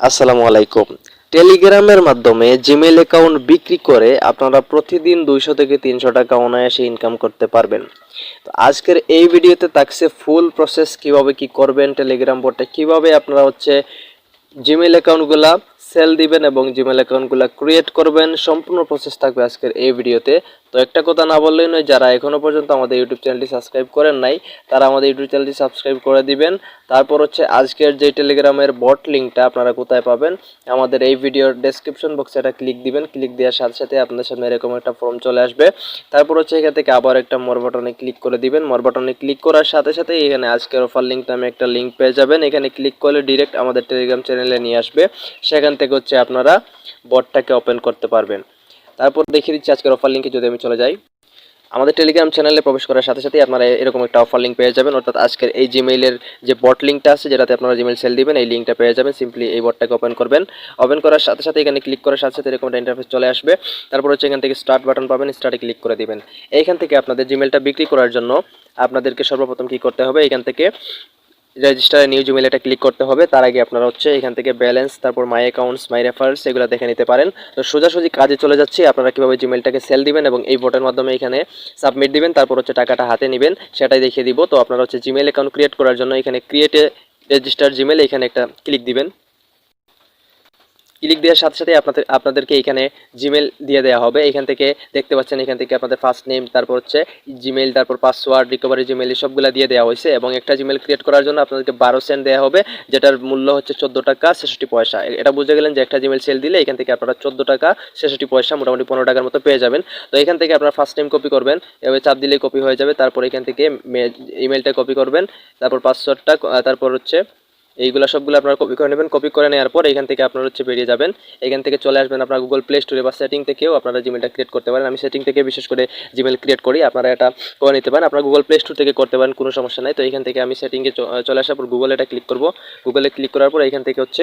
আসসালামু আলাইকুম। টেলিগ্রামের মাধ্যমে জিমেল অ্যাকাউন্ট বিক্রি করে আপনারা প্রতিদিন দুইশো থেকে তিনশো টাকা অনায়াসে ইনকাম করতে পারবেন। তো আজকের এই ভিডিওতে থাকছে ফুল প্রসেস কীভাবে কি করবেন টেলিগ্রাম বোর্ডে কীভাবে আপনারা হচ্ছে জিমেল অ্যাকাউন্টগুলা সেল দিবেন এবং জিমেল অ্যাকাউন্টগুলো ক্রিয়েট করবেন, সম্পূর্ণ প্রসেস থাকবে আজকের এই ভিডিওতে। তো একটা কথা না বললেই নয়, যারা এখনও পর্যন্ত আমাদের ইউটিউব চ্যানেলটি সাবস্ক্রাইব করেন নাই, তারা আমাদের ইউটিউব চ্যানেলটি সাবস্ক্রাইব করে দিবেন। তারপর হচ্ছে আজকের যে টেলিগ্রামের বট লিঙ্কটা আপনারা কোথায় পাবেন, আমাদের এই ভিডিওর ডেসক্রিপশন বক্সে এটা ক্লিক দিবেন। ক্লিক দেওয়ার সাথে সাথে আপনাদের সামনে এরকম একটা ফর্ম চলে আসবে। তারপর হচ্ছে এখান থেকে আবার একটা মোর বাটনে ক্লিক করে দিবেন। মোর বাটনে ক্লিক করার সাথে সাথে এখানে আজকের অফার লিঙ্ক নামে একটা লিঙ্ক পেয়ে যাবেন। এখানে ক্লিক করলে ডিরেক্ট আমাদের টেলিগ্রাম চ্যানেলে নিয়ে আসবে। সেখান থেকে হচ্ছে আপনারা বটটাকে ওপেন করতে পারবেন। তারপর দেখিয়ে দিচ্ছি আজকের অফার লিঙ্কে যদি আমি চলে যাই। আমাদের টেলিগ্রাম চ্যানেলে প্রবেশ করার সাথে সাথে আপনারা এরকম একটা অফার লিঙ্ক পেয়ে যাবেন। অর্থাৎ আজকের এই জিমেইলের যে বট লিঙ্কটা আছে, যেটাতে আপনারা জিমেইল সেল দিবেন, এই লিঙ্কটা পেয়ে যাবেন। সিম্পলি এই বটটাকে ওপেন করবেন। ওপেন করার সাথে সাথে এখানে ক্লিক করার সাথে সাথে এরকম একটা ইন্টারফেস চলে আসবে। তারপর হচ্ছে এখান থেকে স্টার্ট বাটন পাবেন স্টার্টে ক্লিক করে দিবেন। এইখান থেকে আপনাদের জিমেলটা বিক্রি করার জন্য আপনাদেরকে সর্বপ্রথম কি করতে হবে? এখান থেকে রেজিস্টারে নিউ জিমেল এটা ক্লিক করতে হবে। তার আগে আপনারা হচ্ছে এখান থেকে ব্যালেন্স তারপর মাই অ্যাকাউন্টস মাই রেফারেন্স এগুলো দেখে নিতে পারেন। তো সোজাসুজি কাজে চলে যাচ্ছে। আপনারা কীভাবে জিমেলটাকে সেল দিবেন এবং এই বোটের মাধ্যমে এখানে সাবমিট দিবেন, তারপর হচ্ছে টাকাটা হাতে নেবেন, সেটাই দেখিয়ে দিব। তো আপনারা হচ্ছে জিমেল অ্যাকাউন্ট ক্রিয়েট করার জন্য এখানে ক্রিয়েটে রেজিস্টার জিমেল এখানে একটা ক্লিক দিবেন। ক্লিক দেওয়ার সাথে সাথে আপনাদের আপনাদেরকে এখানে জিমেল দিয়ে দেওয়া হবে। এখান থেকে দেখতে পাচ্ছেন, এখান থেকে আপনাদের ফার্স্ট নেম তারপর হচ্ছে জিমেল তারপর পাসওয়ার্ড রিকভারি জিমেল সবগুলো দিয়ে দেওয়া হয়েছে এবং একটা জিমেল ক্রিয়েট করার জন্য আপনাদেরকে বারো সেন্ট দেওয়া হবে, যেটার মূল্য হচ্ছে চোদ্দ টাকা ছেষট্টি পয়সা। এটা বুঝে গেলেন যে একটা জিমেল সেল দিলে এখান থেকে আপনারা চোদ্দ টাকা ছেষট্টি পয়সা মোটামুটি পনেরো টাকার মতো পেয়ে যাবেন। তো এখান থেকে আপনারা ফার্স্ট নেম কপি করবেন, এভাবে চাপ দিলেই কপি হয়ে যাবে। তারপর এখান থেকে ইমেলটা কপি করবেন, তারপর পাসওয়ার্ডটা তারপর হচ্ছে এইগুলো সবগুলো আপনারা কপি করে নেবেন। কপি করে নেওয়ার পর এখান থেকে আপনারা হচ্ছে বেরিয়ে যাবেন। এখান থেকে চলে আসবেন আপনার গুগল প্লে স্টোরে বা সেটিং থেকেও আপনারা জিমেলটা ক্রিয়েট করতে পারেন। আমি সেটিং থেকে বিশেষ করে জিমেল ক্রিয়েট করি, আপনারা এটা করে নিতে পারেন। আপনারা গুগল প্লে স্টোর থেকে করতে পারেন, কোনো সমস্যা নাই। তো এখান থেকে আমি সেটিংয়ে চলে আসার পর গুগলে এটা ক্লিক করব। গুগলে ক্লিক করার পর এখান থেকে হচ্ছে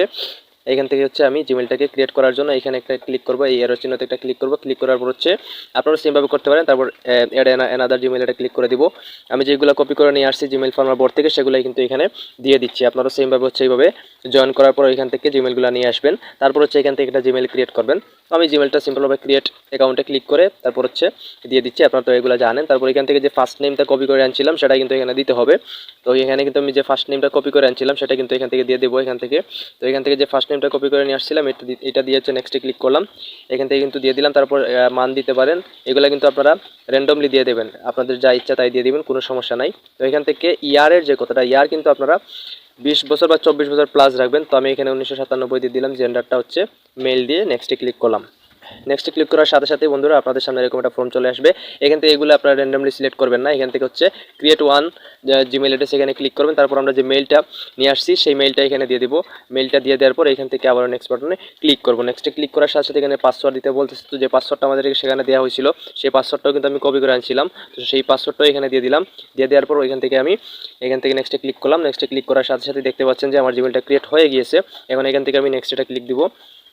এখান থেকে হচ্ছে আমি জিমেলটাকে ক্রিয়েট করার জন্য এখানে একটা ক্লিক করব, এই এরো চিহ্নতে একটা ক্লিক করব। ক্লিক করার পর হচ্ছে আপনারা সেমভাবে করতে পারেন। তারপর এড এনাদার জিমেল এটা ক্লিক করে দিব। আমি যেগুলো কপি করে নিয়ে আসছি জিমেল ফার্মার বোর্ড থেকে, সেগুলোই কিন্তু এখানে দিয়ে দিচ্ছি। আপনারা সেমভাবে হচ্ছে এইভাবে জয়েন করার পর এখান থেকে জিমেলগুলো নিয়ে আসবেন। তারপর হচ্ছে এখান থেকে একটা জিমেল ক্রিয়েট করবেন। আমি জিমেলটা সিম্পলভাবে ক্রিয়েট অ্যাকাউন্টে ক্লিক করে তারপর হচ্ছে দিয়ে দিচ্ছি। আপনারা তো এগুলো জানেন। তারপর এখান থেকে যে ফার্স্ট নেমটা কপি করে আনছিলাম সেটা কিন্তু এখানে দিতে হবে। তো এখানে কিন্তু আমি যে ফার্স্ট নেমটা কপি করে আনছিলাম, সেটা কিন্তু এখান থেকে দিয়ে দেবো এখান থেকে। তো এখান থেকে যে ফার্স্ট নেমটা কপি করে নিয়ে আসছিলাম, এটা এটা দিয়ে হচ্ছে নেক্সটে ক্লিক করলাম। এখান থেকে কিন্তু দিয়ে দিলাম, তারপর মান দিতে পারেন। এগুলো কিন্তু আপনারা র্যান্ডমলি দিয়ে দেবেন। আপনাদের যা ইচ্ছা তাই দিয়ে দিবেন, কোনো সমস্যা নাই। তো এখান থেকে ইয়ারের যে কথাটা, ইয়ার কিন্তু আপনারা বিশ বছর বা চব্বিশ বছর প্লাস রাখবেন। তো আমি এখানে উনিশশো সাতানব্বই দিয়ে দিলাম জেন্ডারটা হচ্ছে মেল দিয়ে নেক্সটে ক্লিক করলাম। নেক্সটে ক্লিক করার সাথে সাথে বন্ধুরা আপনাদের সামনে এরকম একটা ফর্ম চলে আসবে। এখান থেকে এগুলো আপনারা র্যান্ডমলি সিলেক্ট করবেন না। এখান থেকে হচ্ছে ক্রিয়েট ওয়ান জিমেল অ্যাড্রেস এখানে ক্লিক করবেন। তারপর আমরা যে মেলটা নিয়ে আসছি, সেই মেলটা এখানে দিয়ে দিব। মেলটা দিয়ে দেওয়ার পর এখান থেকে আবার নেক্সট বাটনে ক্লিক করব। নেক্সটে ক্লিক করার সাথে সাথে এখানে পাসওয়ার্ড দিতে বলতেছে তো যে পাসওয়ার্ডটা আমাদেরকে সেখানে দেওয়া হয়েছিল, সেই পাসওয়ার্ডটাও কিন্তু আমি কপি করে আনছিলাম। তো সেই পাসওয়ার্ডটাও এখানে দিয়ে দিলাম। দিয়ে দেওয়ার পর এখান থেকে আমি এখান থেকে নেক্সটে ক্লিক করলাম। নেক্সটে ক্লিক করার সাথে সাথে দেখতে পাচ্ছেন যে আমার জিমেলটা ক্রিয়েট হয়ে গিয়েছে। এখন এখান থেকে আমি নেক্সট এটা ক্লিক দিব।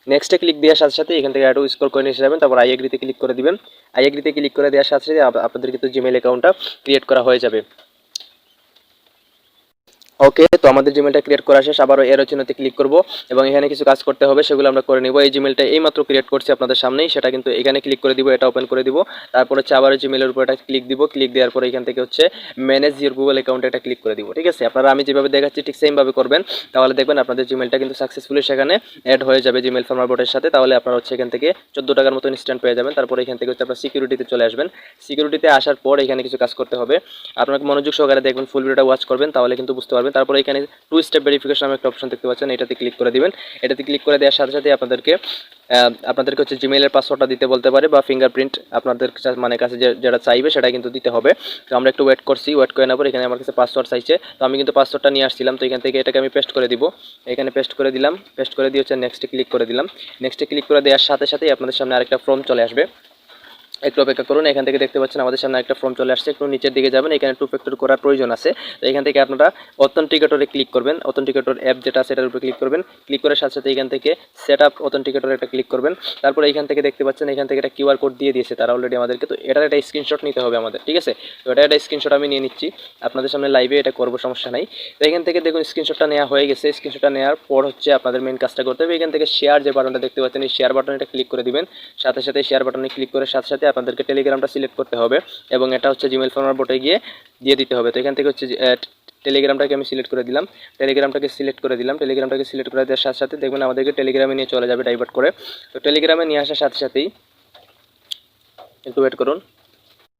নেক্সটে ক্লিক দেওয়ার সাথে সাথে এখান থেকে একটু স্কোর করে নিয়ে যাবেন। তারপর আই এগ্রিতে ক্লিক করে দিবেন। আই এগ্রিতে ক্লিক করে দেওয়ার সাথে সাথে আপ- আপনাদের কিন্তু জিমেল অ্যাকাউন্টটা ক্রিয়েট করা হয়ে যাবে। ওকে তো আমাদের জিমেলটা ক্রিয়েট করা শেষ, আবারও এর চিহ্নতে ক্লিক করব এবং এখানে কিছু কাজ করতে হবে, সেগুলো আমরা করে নিব। এই জিমেলটা এইমাত্র ক্রিয়েট করছি আপনাদের সামনেই, সেটা কিন্তু এখানে ক্লিক করে দিব, এটা ওপেন করে দিব। তারপর হচ্ছে আবার জিমেলের উপর এটা ক্লিক দিব ক্লিক দেওয়ার পরে এখান থেকে হচ্ছে ম্যানেজ ইউর গুগল অ্যাকাউন্টে এটা ক্লিক করে দিব, ঠিক আছে? আপনারা আমি যেভাবে দেখাচ্ছি ঠিক সেমভাবে করবেন। তাহলে দেখবেন আপনাদের জিমেলটা কিন্তু সাকসেসফুলি সেখানে অ্যাড হয়ে যাবে জিমেল ফার্মার বোর্ডের সাথে। তাহলে আপনারা হচ্ছে এখান থেকে চোদ্দ টাকার মতো ইনস্ট্যান্ট পেয়ে যাবেন। তারপর এখান থেকে হচ্ছে আপনার সিকিউরিটিতে চলে আসবেন। সিকিউরিটিতে আসার পর এখানে কিছু কাজ করতে হবে। আপনাকে মনোযোগ সহকারে দেখবেন ফুল ভিডিওটা ওয়াচ করবেন, তাহলে কিন্তু বুঝতে পারবেন তারপরে এখানে টু স্টেপ ভেরিফিকেশন নামে একটা অপশন দেখতে পাচ্ছেন, এটাতে ক্লিক করে দিবেন। এটাতে ক্লিক করে দেওয়ার সাথে সাথে আপনাদেরকে আপনাদেরকে হচ্ছে জিমেলের পাসওয়ার্ডটা দিতে বলতে পারে বা ফিঙ্গারপ্রিন্ট আপনাদের মানে কাছে যেটা চাইবে সেটা কিন্তু দিতে হবে। তো আমরা একটু ওয়েট করছি ওয়েট করে পর এখানে আমার কাছে পাসওয়ার্ড চাইছে। তো আমি কিন্তু পাসওয়ার্ডটা নিয়ে আসছিলাম, তো এখান থেকে এটাকে আমি পেস্ট করে দিব। এখানে পেস্ট করে দিলাম পেস্ট করে দিয়ে হচ্ছে নেক্সটে ক্লিক করে দিলাম। নেক্সটে ক্লিক করে দেওয়ার সাথে সাথেই আপনাদের সামনে আরেকটা ফর্ম চলে আসবে। একটু অপেক্ষা করুন, এখান থেকে দেখতে পাচ্ছেন আমাদের সামনে একটা ফর্ম চলে আসছে। একটু নিচের দিকে যাবেন, এখানে টু ফ্যাক্টর করার প্রয়োজন আছে। তো এখান থেকে আপনারা অথেন্টিকেটরে ক্লিক করবেন। অথেন্টিকেটর অ্যাপ যেটা সেটার উপরে ক্লিক করবেন। ক্লিক করার সাথে সাথে এখান থেকে সেট আপ অথেন্টিকেটর একটা ক্লিক করবেন। তারপরে এখান থেকে দেখতে পাচ্ছেন, এখান থেকে একটা কিউআর কোড দিয়ে দিয়েছে তারা অলরেডি আমাদেরকে। তো এটার একটা স্ক্রিনশট নিতে হবে আমাদের, ঠিক আছে? তো এটা একটা স্ক্রিনশট আমি নিয়ে নিচ্ছি। আপনাদের সামনে লাইভে এটা করব, সমস্যা নাই। তো এখান থেকে দেখুন স্ক্রিনশটটা নেওয়া হয়ে গেছে। স্ক্রিনশটটা নেওয়ার পর হচ্ছে আপনাদের মেন কাজটা করতে হবে। এখান থেকে শেয়ার যে বাটনটা দেখতে পাচ্ছেন, এই শেয়ার বাটনটা ক্লিক করে দিবেন। সাথে সাথে শেয়ার বাটনে ক্লিক করে সাথে সাথে আপনাদেরকে টেলিগ্রামটা সিলেক্ট করতে হবে এবং এটা হচ্ছে জিমেল ফর্মার বোটে গিয়ে দিয়ে দিতে হবে। তো এখান থেকে হচ্ছে টেলিগ্রামটাকে আমি সিলেক্ট করে দিলাম। টেলিগ্রামটাকে সিলেক্ট করে দিলাম। টেলিগ্রামটাকে সিলেক্ট করে দেওয়ার সাথে সাথে দেখবেন আমাদেরকে টেলিগ্রামে নিয়ে চলে যাবে ডাইভার্ট করে। তো টেলিগ্রামে নিয়ে আসার সাথে সাথেই একটু ওয়েট করুন।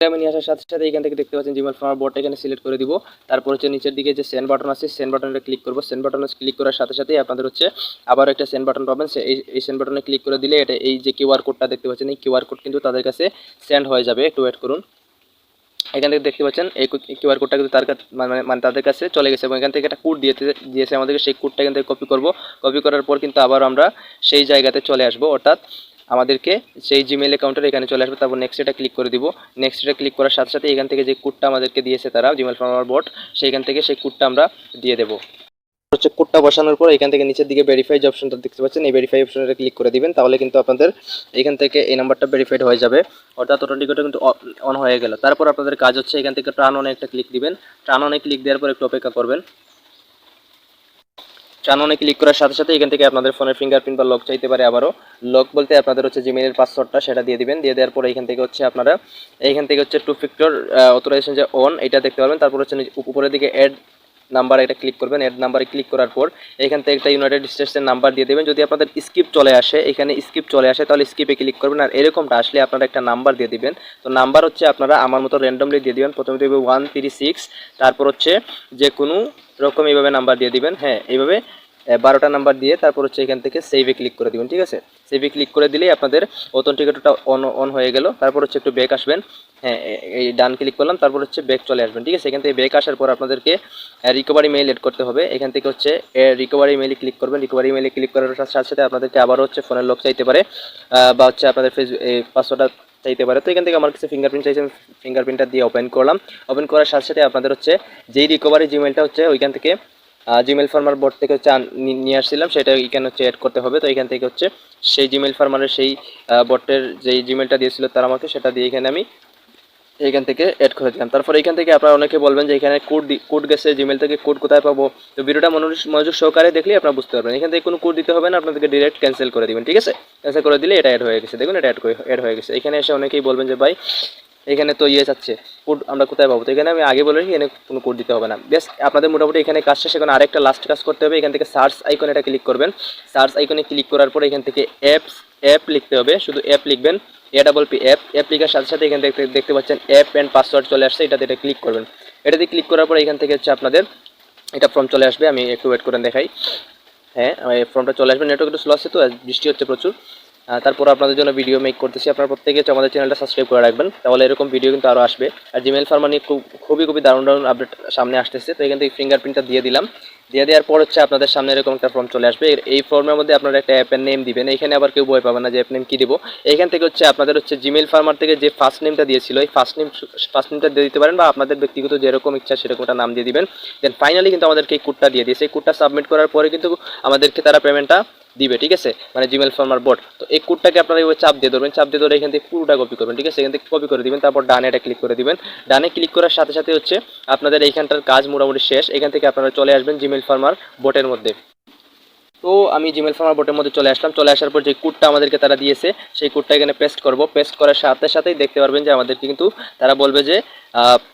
টেলিগ্রামে নিয়ে আসার সাথে সাথে এখান থেকে দেখতে পাচ্ছেন জিমেল ফর্মার বোর্ডটা এখানে সিলেক্ট করে দিব। তারপর হচ্ছে নিচের দিকে যে সেন্ড বাটন আছে সেন্ড বাটনটা ক্লিক করব। সেন্ড বাটনে ক্লিক করার সাথে সাথেই আপনাদের হচ্ছে আবার একটা সেন্ড বাটন পাবেন। এই সেন্ড বাটনে ক্লিক করে দিলে এটা এই যে কিউআর কোডটা দেখতে পাচ্ছেন, এই কিউআর কোড কিন্তু তাদের কাছে সেন্ড হয়ে যাবে। একটু ওয়েট করুন। এখান থেকে দেখতে পাচ্ছেন, এই কিউআর কোডটা কিন্তু তার কাছে মানে মানে তাদের কাছে চলে গেছে এবং এখান থেকে একটা কোড দিয়েছে দিয়েছে আমাদেরকে। সেই কোডটা এখান থেকে কপি করব। কপি করার পর কিন্তু আবার আমরা সেই জায়গাতে চলে আসব। অর্থাৎ আমাদেরকে সেই জিমেল অ্যাকাউন্টের এখানে চলে আসবে। তারপর নেক্সট এটা ক্লিক করে দিব। নেক্সট এটা ক্লিক করার সাথে সাথে এখান থেকে যে কোডটা আমাদেরকে দিয়েছে তারা জিমেল ফার্মার বোর্ড সেইখান থেকে সেই কোডটা আমরা দিয়ে দেবো। হচ্ছে কোডটা বসানোর পর এখান থেকে নিচের দিকে ভেরিফাই যে অপশনটা দেখতে পাচ্ছেন, এই ভেরিফাই অপশনটা ক্লিক করে দিবেন। তাহলে কিন্তু আপনাদের এখান থেকে এই নাম্বারটা ভেরিফাইড হয়ে যাবে। অর্থাৎ অটোমেটিকটা কিন্তু অন হয়ে গেল। তারপর আপনাদের কাজ হচ্ছে এখান থেকে ট্রান অনে একটা ক্লিক দিবেন। ট্রান অনে ক্লিক দেওয়ার পর একটু অপেক্ষা করবেন। অনে ক্লিক করার সাথে সাথে এখান থেকে আপনাদের ফোনের ফিঙ্গারপ্রিন্ট বা লক চাইতে পারে আবারও। লক বলতে আপনাদের হচ্ছে জিমেলের পাসওয়ার্ডটা সেটা দিয়ে দিবেন। দিয়ে দেওয়ার পরে এখান থেকে হচ্ছে আপনারা, এখান থেকে হচ্ছে টু ফ্যাক্টর অথরাইজেশন যে অন এটা দেখতে পারবেন। তারপর হচ্ছে উপরের দিকে অ্যাড নাম্বার এটা ক্লিক করবেন, এর নাম্বারে ক্লিক করার পর এখান থেকে একটা ইউনাইটেড স্টেটসের নাম্বার দিয়ে দেবেন। যদি আপনাদের স্কিপ চলে আসে, এখানে স্কিপ চলে আসে, তাহলে স্কিপে ক্লিক করবেন। আর এরকমটা আসলে আপনারা একটা নাম্বার দিয়ে দিবেন। তো নাম্বার হচ্ছে আপনারা আমার মতো র্যান্ডমলি দিয়ে দিবেন। প্রথমে দেবে ওয়ান থ্রি সিক্স তারপর হচ্ছে যে কোনো রকম এইভাবে নাম্বার দিয়ে দিবেন। হ্যাঁ এইভাবে বারোটা নাম্বার দিয়ে তারপর হচ্ছে এখান থেকে সেভে ক্লিক করে দিবেন, ঠিক আছে? সেভে ক্লিক করে দিলেই আপনাদের অথেন্টিকেটরটা অন অন হয়ে গেল। তারপর হচ্ছে একটু ব্যাক আসবেন। হ্যাঁ এই ডান ক্লিক করলাম, তারপর হচ্ছে ব্যাক চলে আসবেন, ঠিক আছে? এখান থেকে ব্যাক আসার পর আপনাদেরকে রিকভারি মেইল এড করতে হবে। এখান থেকে হচ্ছে রিকভারি মেইলে ক্লিক করবেন। রিকভারি মেইলে ক্লিক করার সাথে সাথে আপনাদেরকে আবারও হচ্ছে ফোনের লক চাইতে পারে। বা হচ্ছে আপনাদের ফেস পাসওয়ার্ডটা চাইতে পারে। তো এখান থেকে আমার কাছে ফিঙ্গারপ্রিন্ট চাইছে ফিঙ্গারপ্রিন্টটা দিয়ে ওপেন করলাম। ওপেন করার সাথে সাথে আপনাদের হচ্ছে, যেই রিকভারি জিমেলটা হচ্ছে, ওইখান থেকে জিমেল ফার্মার বোর্ড থেকে হচ্ছে নিয়ে আসছিলাম, সেটা এখানে হচ্ছে অ্যাড করতে হবে। তো এখান থেকে হচ্ছে সেই জিমেল ফার্মারের সেই বোর্ডের যেই জিমেলটা দিয়েছিল তারা আমাকে, সেটা দিয়ে এখানে আমি এখান থেকে অ্যাড করে দিলাম। তারপর এখান থেকে আপনারা অনেকে বলবেন যে এখানে কোড কোড গেছে জিমেল থেকে কোড কোথায় পাবো? তো ভিডিওটা মনোযোগ মনোযোগ সহকারে দেখলে আপনারা বুঝতে পারবেন। এখান থেকে কোনো কোড দিতে হবে না, আপনাদেরকে ডিরেক্ট ক্যান্সেল করে দিবেন, ঠিক আছে? ক্যান্সেল করে দিলে এটা অ্যাড হয়ে গেছে। দেখুন, এটা অ্যাড অ্যাড হয়ে গেছে। এখানে এসে অনেকেই বলবেন যে, ভাই এখানে তো ইয়ে যাচ্ছে কোড আমরা কোথায় পাবো? তো এখানে আমি আগে বলে এখানে কোনো কোড দিতে হবে না। বেশ, আপনাদের মোটামুটি এখানে কাজ শেষ, এখন আরেকটা লাস্ট কাজ করতে হবে। এখান থেকে সার্চ আইকনে এটা ক্লিক করবেন। সার্চ আইকনে ক্লিক করার পরে এখান থেকে অ্যাপস অ্যাপ লিখতে হবে। শুধু অ্যাপ লিখবেন A double P app app লিখার সাথে সাথে এখান থেকে দেখতে পাচ্ছেন অ্যাপ অ্যান্ড পাসওয়ার্ড চলে আসছে, এটাতে এটা ক্লিক করবেন। এটাতে ক্লিক করার পরে এখান থেকে হচ্ছে আপনাদের এটা ফর্ম চলে আসবে। আমি একটু ওয়েট করে দেখাই। হ্যাঁ ফর্মটা চলে আসবে। নেটওয়ার্ক একটু স্লো আছে তো বৃষ্টি হচ্ছে প্রচুর। তারপর আপনাদের জন্য ভিডিও মেক করতেছি। আপনারা প্রত্যেকে আমাদের চ্যানেলটা সাবস্ক্রাইব করে রাখবেন। তাহলে এরকম ভিডিও কিন্তু আরও আসবে। আর জিমেল ফার্মা নিয়ে খুব খুবই খুবই দারুণ দারুণ আপডেট সামনে আসতেছে। তো এখান থেকে ফিঙ্গারপ্রিন্টটা দিয়ে দিলাম। দিয়ে দেওয়ার পর হচ্ছে আপনাদের সামনে এরকম একটা ফর্ম চলে আসবে। এই ফর্মের মধ্যে আপনারা একটা অ্যাপের নেম দিবেন। এখানে আবার কেউ বই পাবেন না যে অ্যাপ নেম কী দিব। এখান থেকে হচ্ছে আপনাদের হচ্ছে জিমেল ফার্মার থেকে যে ফার্স্ট নেমটা দিয়েছিল, এই ফার্স্ট নেম ফার্স্ট নেমটা দিয়ে দিতে পারেন বা আপনাদের ব্যক্তিগত যেরকম ইচ্ছা সেরকম একটা নাম দিয়ে দিবেন। দেন ফাইনালি কিন্তু আমাদেরকে এই কোডটা দিয়ে দিয়েছে। এই কোডটা সাবমিট করার পরে কিন্তু আমাদেরকে তারা পেমেন্টটা দিবে, ঠিক আছে? মানে জিমেল ফার্মার বোর্ড তো এই কোডটাকে আপনারা এইভাবে চাপ দিয়ে ধরবেন। চাপ দিয়ে ধরে এখান থেকে পুরোটা কপি করবেন, ঠিক আছে? এখান থেকে কপি করে দিবেন, তারপর ডানে এটা ক্লিক করে দিবেন। ডানে ক্লিক করার সাথে সাথে হচ্ছে আপনাদের এইখানটার কাজ মোটামুটি শেষ। এখান থেকে আপনারা চলে আসবেন জিমেল ফার্মার বোটের মধ্যে। তো আমি জিমেল ফার্মার বোটের মধ্যে চলে আসলাম। চলে আসার পর যে কোডটা আমাদেরকে তারা দিয়েছে, সেই কোডটা এখানে পেস্ট করব। পেস্ট করার সাথে সাথেই দেখতে পারবেন যে আমাদেরকে কিন্তু তারা বলবে যে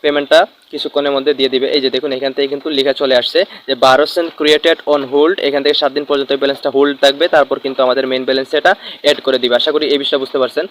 পেমেন্টটা কিছুক্ষণের মধ্যে দিয়ে দিবে। এই যে দেখুন, এখান থেকে কিন্তু লেখা চলে আসছে যে বারো সেন্ট ক্রিয়েটেড অন হোল্ড এখান থেকে সাত দিন পর্যন্ত ব্যালেন্সটা হোল্ড থাকবে। তারপর কিন্তু আমাদের মেন ব্যালেন্স এটা অ্যাড করে দিবে। আশা করি এই বিষয়টা বুঝতে পারছেন।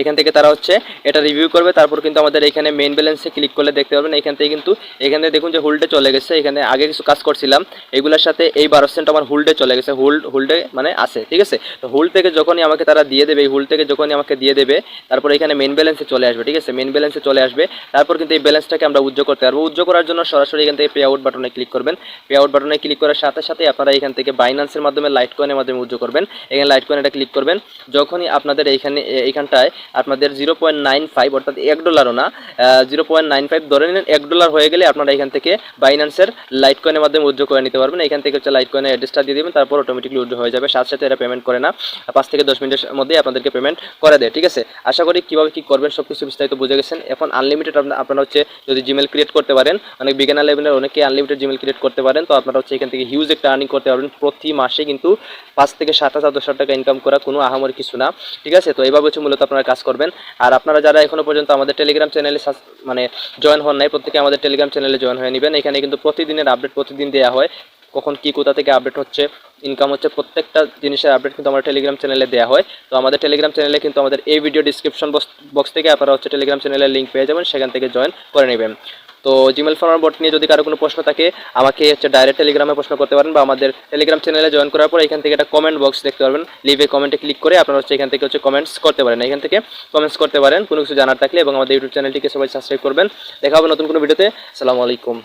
এখান থেকে তারা হচ্ছে এটা রিভিউ করবে। তারপর কিন্তু আমাদের এখানে মেন ব্যালেন্সে ক্লিক করলে দেখতে পারবেন। এখান থেকে কিন্তু, এখানে দেখুন যে হোল্ডে চলে গেছে। এখানে আগে কিছু কাজ করছিলাম। এগুলোর সাথে এই বারো সেন্ট আমার হোল্ডে চলে গেছে। হোল্ড হোল্ডে মানে আছে, ঠিক আছে? তো হোল্ড থেকে যখনই আমাকে তারা দিয়ে দেবে, এই হোল্ড থেকে যখনই আমাকে দিয়ে দেবে, তারপর এখানে মেন ব্যালেন্সে চলে আসবে, ঠিক আছে? মেন ব্যালেন্সে চলে আসবে। তারপর কিন্তু এই ব্যালেন্সটাকে আমরা উজ্জ্ব করতে পারব। উজ্জ্ব করার জন্য সরাসরি এখান থেকে পে আউট বাটনে ক্লিক করবেন। পে আউট বাটনে ক্লিক করার সাথে সাথে আপনারা এখান থেকে বাইন্যান্সের মাধ্যমে লাইট কয়েনের মাধ্যমে উজ্জ্ব করবেন। এখানে লাইট কয়েন এটা ক্লিক করবেন। যখনই আপনাদের এইখানে এইখানটায় আপনাদের জিরো অর্থাৎ এক ডলারও না জিরো ধরে নিন এক ডলার হয়ে গেলে আপনারা এখান থেকে বাইন্যান্সের লাইট কয়েনের মাধ্যমে উইথড্র করে নিতে পারবেন। এখান থেকে হচ্ছে লাইট কয়েনের অ্যাড্রেসটা দিয়ে দেবেন, তারপর অটোমেটিকলি উইথড্র হয়ে যাবে। সাথে সাথে এরা পেমেন্ট করে না, পাঁচ থেকে দশ মিনিটের মধ্যেই আপনাদেরকে পেমেন্ট করে দেয়, ঠিক আছে? আশা করি কীভাবে কী করবেন সব কিছু বিস্তারিত বুঝে গেছেন। এখন আনলিমিটেড আপনারা হচ্ছে যদি জিমেল ক্রিয়েট করতে পারেন, অনেক বিজ্ঞানের লেভেলের অনেকে আনলিমিটেড জিমেল ক্রিয়েট করতে পারেন, তো আপনারা হচ্ছে এখান থেকে হিউজ একটা আর্নিং করতে পারবেন। প্রতি মাসে কিন্তু পাঁচ থেকে সাত হাজার, দশ টাকা ইনকাম করা কোনো আহামরি কিছু না, ঠিক আছে? তো এইভাবে হচ্ছে মূলত আপনারা কাজ করবেন। আর আপনারা যারা এখনও পর্যন্ত আমাদের টেলিগ্রাম চ্যানেলে মানে জয়েন হন নাই, প্রত্যেকে আমাদের টেলিগ্রাম চ্যানেলে জয়েন হয়ে নেবেন। এখানে কিন্তু প্রতিদিনের আপডেট প্রতিদিন দেওয়া হয়। কখন কি কোথা থেকে আপডেট হচ্ছে ইনকাম হচ্ছে, প্রত্যেকটা জিনিসের আপডেট কিন্তু আমার টেলিগ্রাম চ্যানেলে দেওয়া হয়। তো আমাদের টেলিগ্রাম চ্যানেলে কিন্তু আমাদের এই ভিডিও ডিসক্রিপশন বক্স থেকে আপনারা হচ্ছে টেলিগ্রাম চ্যানেলের লিঙ্ক পেয়ে যাবেন, সেখান থেকে জয়েন করে নেবেন। তো জিমেল ফর্মার বোর্ড নিয়ে যদি কারও কোনো প্রশ্ন থাকে, আমাকে হচ্ছে ডাইরেক্ট টেলিগ্রামে প্রশ্ন করতে পারেন বা আমাদের টেলিগ্রাম চ্যানেলে জয়েন করার পর এখান থেকে একটা কমেন্ট বক্স দেখতে পারবেন। লিভে কমেন্টে ক্লিক করে আপনারা হচ্ছে এখান থেকে হচ্ছে কমেন্টস করতে পারেন। এখান থেকে কমেন্টস করতে পারেন, কোনো কিছু জানার থাকলে এবং আমাদের ইউটিউব চ্যানেলটিকে সবাই সাবস্ক্রাইব করবেন। দেখা হবে নতুন কোনো ভিডিওতে আসসালামু আলাইকুম।